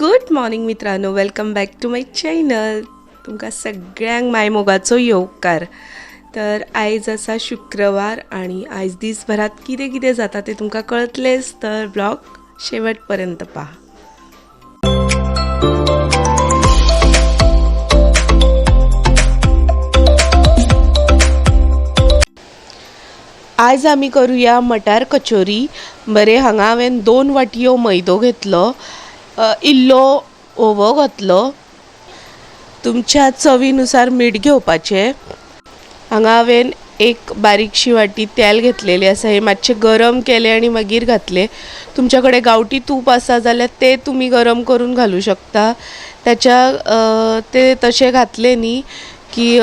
Good morning मित्रांनो welcome back to my channel. तुमकां सगळ्यांक माय मोगाचो येवकार तर आयज आसा शुक्रवार आणि आयज दीसभरात कितें कितें जाता तें तुमकां कळतलेंच तर ब्लॉग शेवट पर्यंत पहा. आयज आमी करुया मटार कचोरी. बरे हांगा हांवें दोन वाटयो मैदो घेतलो. इल्लो ओवो घातलो. तुमच्या चवीनुसार मीठ घेवपाचें. हांगा हांवें एक बारीकशी वाटी तेल घेतलेली आसा. हे मातशें गरम केलें आनी मागीर घातलें. तुमच्या कडेन गांवठी तूप आसा जाल्यार तें तुमी गरम करून घालूं शकता. त्याच्या ते तशें घातलें न्ही की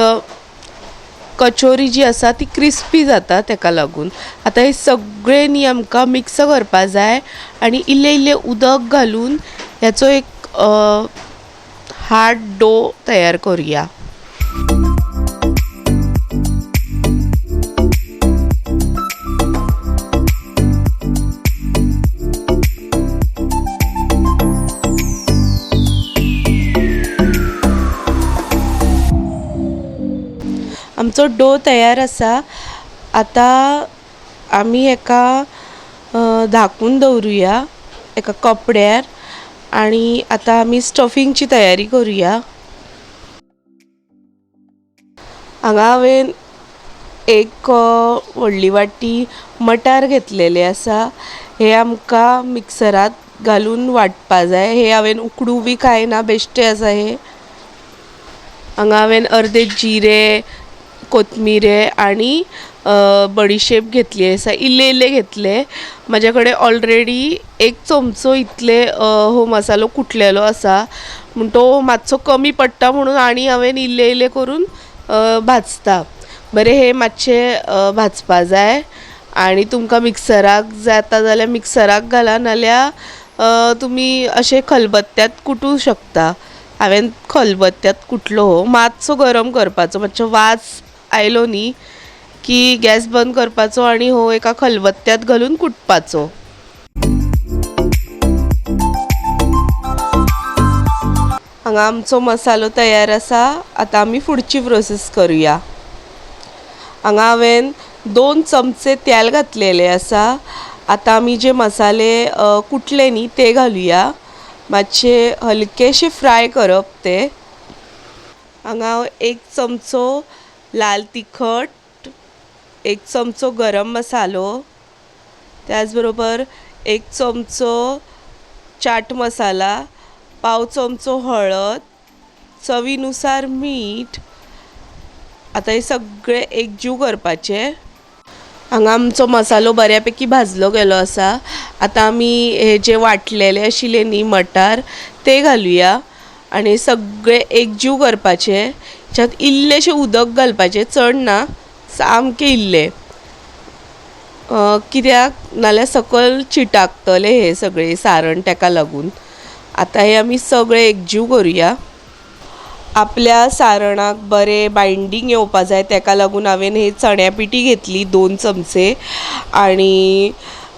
कचोरी जी आसा ती क्रिस्पी जाता तेका लागून. आतां हे सगळें न्ही आमकां मिक्स करपा जाय. आनी इल्लें इल्लें उदक घालून ह्याचो एक हार्ड डो तयार करुया. आमचो डो तयार आसा आतां आमी हेका धाकून दवरुया एका कपड्यार. आनी आतां आमी स्टफिंगची तयारी करुया. हांगा हांवें एक व्हडली वाटी मटार घेतलेले आसा हे आमकां मिक्सरांत घालून वाटपा जाय हे हांवें उकडूं बी कांय ना बेश्टे आसा हे. हांगा हांवें अर्दे जिरे कोथमिरे आनी बडीशेप घेतली आसा इल्ले इल्ले घेतले माझ्याकडे कडेन ऑलरेडी एक चमचो इतले हो मसालो कुटलेलो आसा म्हण तो मातसो कमी पडटा म्हणून आनी हांवें इल्ले इल्ले करून भाजता. बरें हे मातशे भाजपा जाय. आनी तुमकां मिक्सराक जाता जाल्यार मिक्सराक घाला नाल्यार तुमी अशें खलबत्त्यात कुटूंक शकता. हांवें खलबत्त्यात कुटलो हो. मातसो गरम करपाचो मातसो वास आयलो न्ही. की गॅस बंद करपाचो आनी हो एका खलबत्त्यात घालून कुटपाचो. हांगा आमचो मसालो तयार आसा. आतां आमी फुडची प्रोसेस करुया. हांगा हांवें दोन चमचे तेल घातलेले आसा. आतां आमी जे मसाले कुटले न्ही ते घालूया. मातशे हलकेशे फ्राय करप ते. हांगा हांव एक चमचो लाल तिखट एक चमचो गरम मसालो त्याच बरोबर एक चमचो चाट मसाला पाव चमचो हळद चवीनुसार मीठ. आतां हे सगळें एकजीव करपाचे. हांगा आमचो मसालो बऱ्या पैकी भाजलो गेलो आसा. आतां आमी हे जे वाटलेले आशिल्ले न्ही मटार ते घालुया. आनी हे सगळें एकजीव करपाचे. ज्यात इल्लेशें उदक घालपाचें. चड ना. सामकें इल्लें. कित्याक? नाल्यार सकयल चिटाकतले हे सगळे सारण तेका लागून. आतां हे आमी सगळे एकजीव करुया. आपल्या सारणाक बरें बायंडींग येवपा जाय तेका लागून हांवें ही चण्या पिठी घेतली दोन चमचे. आनी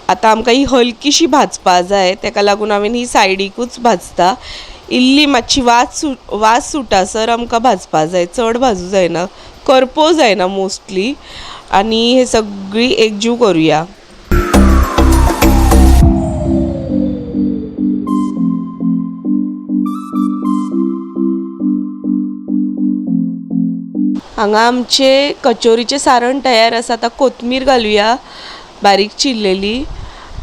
आतां आमकां ही हलकीशी भाजपा जाय तेका लागून हांवें ही सायडीकूच भाजता. इल्ली मातशी वास सुट वास सुटासर आमकां भाजपा जाय चड भाजूं जायना करपो जायना मोस्टली आनी हे सगळी एकजीव करुया. हांगा आमचे कचोरीचे सारण तयार आसा आतां कोथमीर घालुया बारीक चिरलेली.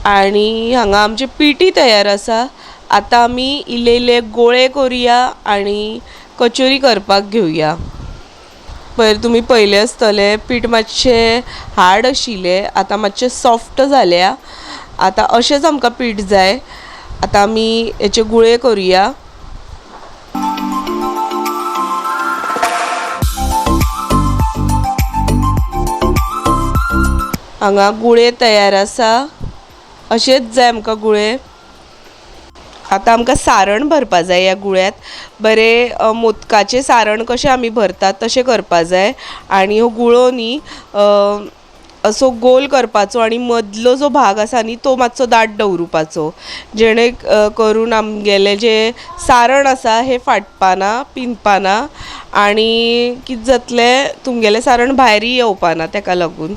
आनी हांगा आमची पिटी तयार आसा आतां आमी इल्ले इल्ले गोळे करुया आनी कचोरी करपाक घेवया पयर तुमी पयलें आसतलें पीठ मातशें हार्ड आशिल्लें आतां मातशें सॉफ्ट जाल्या आतां अशेंच आमकां पीठ जाय. आतां आमी हेचे गुळे करुया. हांगा गुळे तयार आसा. अशेंच जाय आमकां गुळे. आतां आमकां सारण भरपा जाय ह्या गुळ्यांत. बरें मोदकाचें सारण कशें आमी भरतात तशें करपा जाय. आनी ह्यो गुळो न्ही असो गोल करपाचो आनी मदलो जो भाग आसा न्ही तो मातसो दाट दवरुपाचो जेणे करून आमगेलें जें सारण आसा हें फाटपाना पिनपाना आनी कितें जातलें तुमगेलें सारण भायरूय येवपाना तेका लागून.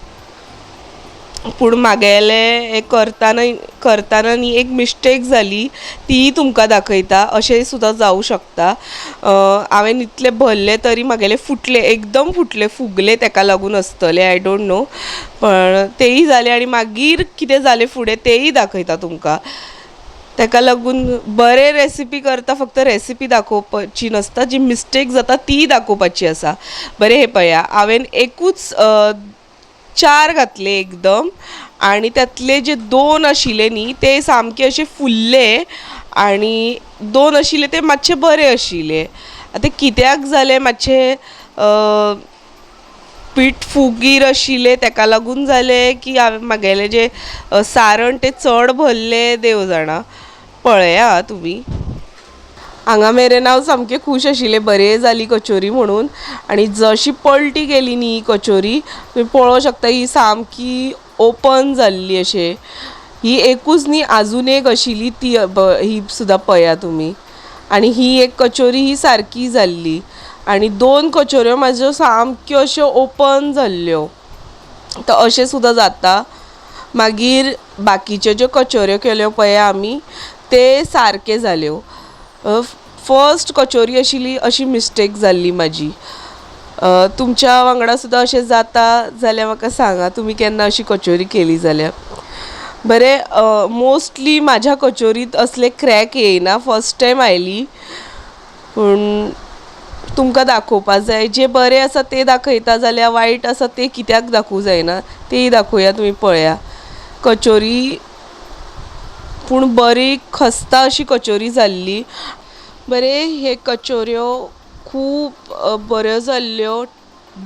पूण म्हागेलें हें करताना करताना न्ही एक मिस्टेक जाली ती तुमकां दाखयता अशें सुद्दां जावं शकता. हांवें इतलें भरलें तरी म्हागेलें फुटलें एकदम फुटलें फुगलें तेका लागून आसतलें आय डोंट नो पण तेयी जालें आनी मागीर कितें जालें फुडें तेयी दाखयता तुमकां. तेका लागून बरे रेसिपी करता फक्त रेसिपी दाखोवपाची नासता जी मिस्टेक जाता ती दाखोवपाची आसा बरें हें पळया हांवें एकूच चार घातले एकदम. आनी त्यातले जे दोन आशिल्ले न्ही ते सामके असे फुल्ले आनी दोन आशिल्ले ते मातशे बरे आशिल्ले आतां कित्याक जालें मातशें पीठ फुगीर आशिल्लें तेका लागून जालें की हांवें म्हागेलें जें सारण तें चड भरलें देव जाणा पळया तुमी हांगा मेरेन हांव सामकें खूश आशिल्लें बरें जाली कचोरी म्हणून. आनी जशी पलटी गेली न्ही ही कचोरी तुमी पळोवंक शकता ही सामकी ओपन जाल्ली अशें. ही एकूच न्ही आजून एक आशिल्ली ती ही सुद्दां पळया तुमी आनी ही एक कचोरी ही सारकी जाल्ली आनी दोन कचोऱ्यो म्हाज्यो सामक्यो अश्यो ओपन जाल्ल्यो हो. तर अशें सुद्दां जाता. मागीर बाकीच्यो ज्यो कचोऱ्यो केल्यो पळय आमी ते सारके जाल्यो फर्स्ट कचोरी आशिल्ली अशी मिस्टेक जाल्ली म्हाजी तुमच्या वांगडा सुद्दां अशें जाता जाल्यार म्हाका सांगा तुमी केन्ना अशी कचोरी केली जाल्यार बरें मोस्टली म्हाज्या कचोरीत असले क्रॅक येयना फर्स्ट टायम आयली. पूण तुमकां दाखोवपाक जाय जे बरें आसा ते दाखयता जाल्यार वायट आसा ते कित्याक दाखोवं जायना तेय दाखोवया तुमी पळया. कचोरी पूण बरी खस्ता अशी कचोरी जाल्ली. बरे हे कचोऱ्यो खूब बऱ्यो जाल्ल्यो.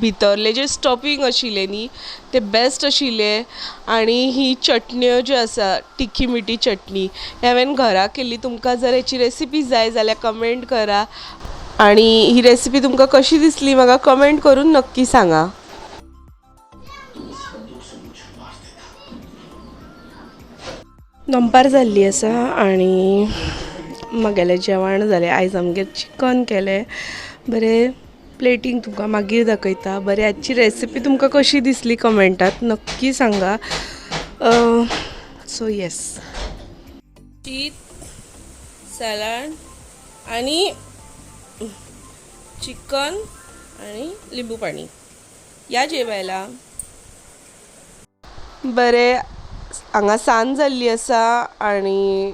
भितरले जे स्टफींग आशिल्लें न्ही ते बेस्ट आशिल्ले. आनी ही चटण्यो ज्यो आसा तिखी मिठी चटणी हे हांवें घरा केल्ली. तुमकां जर हेची रेसिपी जाय जाल्यार कमेंट करा. आनी ही रेसिपी तुमकां कशी दिसली म्हाका कमेंट करून नक्की सांगा. दनपार जाल्ली आसा आनी म्हगेलें जेवण जालें आयज आमगेर चिकन केलें बरें प्लेटींग तुमकां मागीर दाखयता. बरें आजची रेसिपी तुमकां कशी दिसली कमेंटात नक्की सांगा. सो येस शीत सॅलड आनी चिकन आनी लिंबू पाणी या जेवायला. बरें हांगा सांज जाल्ली आसा आनी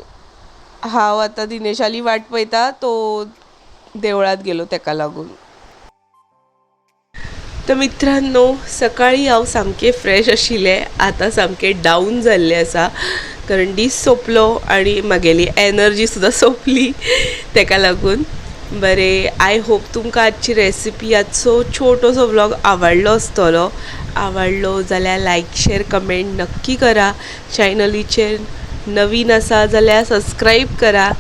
हांव आतां दिनेशाली वाट पळयता तो देवळात गेलो तेका लागून. तर मित्रांनो सकाळी हांव सामकें फ्रेश आशिल्लें आतां सामकें डावन जाल्लें आसा कारण दीस सोंपलो आनी म्हागेली एनर्जी सुद्दां सोंपली तेका लागून. बरें आय होप तुमकां आजची रेसिपी आजचो छोटोसो व्लॉग आवडलो आसतलो आवडलो जाल्यार लायक शेअर कमेंट नक्की करा. चॅनलीचेर नवीन आसा जाल्यार सबस्क्राईब करा.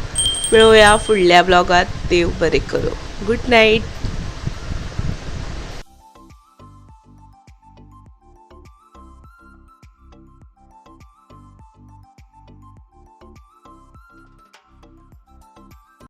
मेळोया फुडल्या ब्लॉगात देव बरें करूं. Good night